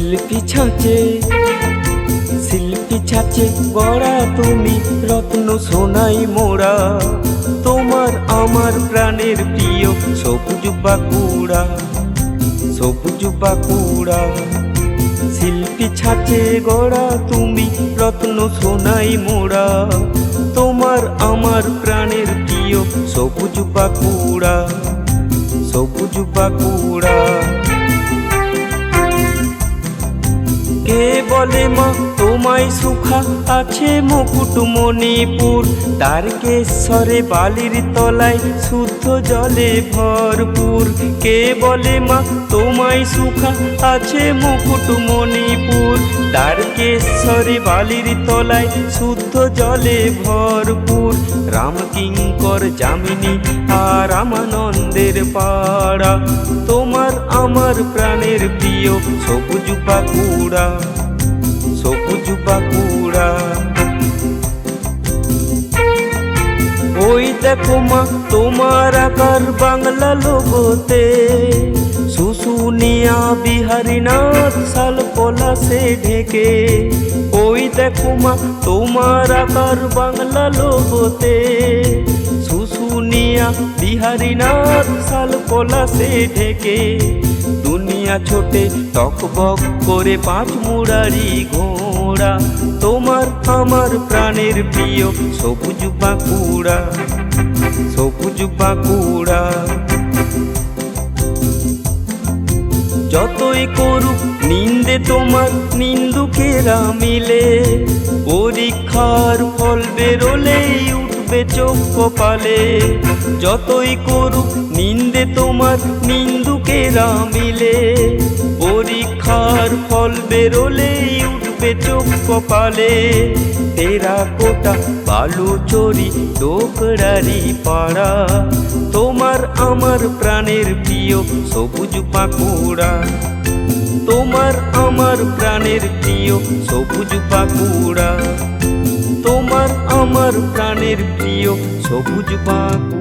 শিল্পী ছাঁচে শিল্পী ছাঁচে গড়া তুমি, রত্ন সোনাই মোড়া তোমার আমার প্রাণের প্রিয় সবুজ বাঁকুড়া সবুজ বাঁকুড়া। শিল্পী ছাঁচে গড়া তুমি, রত্ন সোনাই মোড়া তোমার আমার প্রাণের প্রিয় সবুজ বাঁকুড়া সবুজ বাঁকুড়া। বলে মা তোমায় সুখা আছে মুকুট মণিপুর। তারকেশ্বরে বালির তলায় শুদ্ধ জলে ভরপুর। কে বলে মা, তোমায় সুখা আছে মুকুট মণিপুর? তারকেশ্বরে বালির তলায় শুদ্ধ জলে ভরপুর। রামকিঙ্কর যামিনী আর রামানন্দের পাড়া। তোমার আমার প্রাণের প্রিয় সবুজ বাঁকুড়া সবুজ বাঁকুড়া। ওই দেখো মা, তোমার আকার বাংলা লোগোতে। শুশুনিয়া বিহারীনাথ শাল পলাশে ঢেকে। ওই দেখো মা, তোমার আকার বাংলা লোগোতে। শুশুনিয়া বিহারীনাথ শাল পলাশে ঢেকে। দুনিয়া ছোটে টকবক করে পাঁচ মুড়ারি ঘোড়া। তোমার আমার প্রাণের প্রিয় সবুজ বাঁকুড়া সবুজ বাঁকুড়া। যতই করুক নিন্দে তোমার, নিন্দুকেরা মিলে। পরীক্ষার ফল বেরোলেই উঠবে চোখ কপালে। যতই করুক নিন্দে তোমার নিন্দুকেরা মিলে পরীক্ষার ফল বেরোলেই উঠবে চোখ কপালে। তেরা কোটা বালু চোরি ডোকরারি পাড়া। তোমার আমার প্রাণের প্রিয় সবুজ বাঁকুড়া তোমার আমার প্রাণের প্রিয় সবুজ বাঁকুড়া তোমার আমার প্রাণের প্রিয় সবুজ বাঁকুড়া।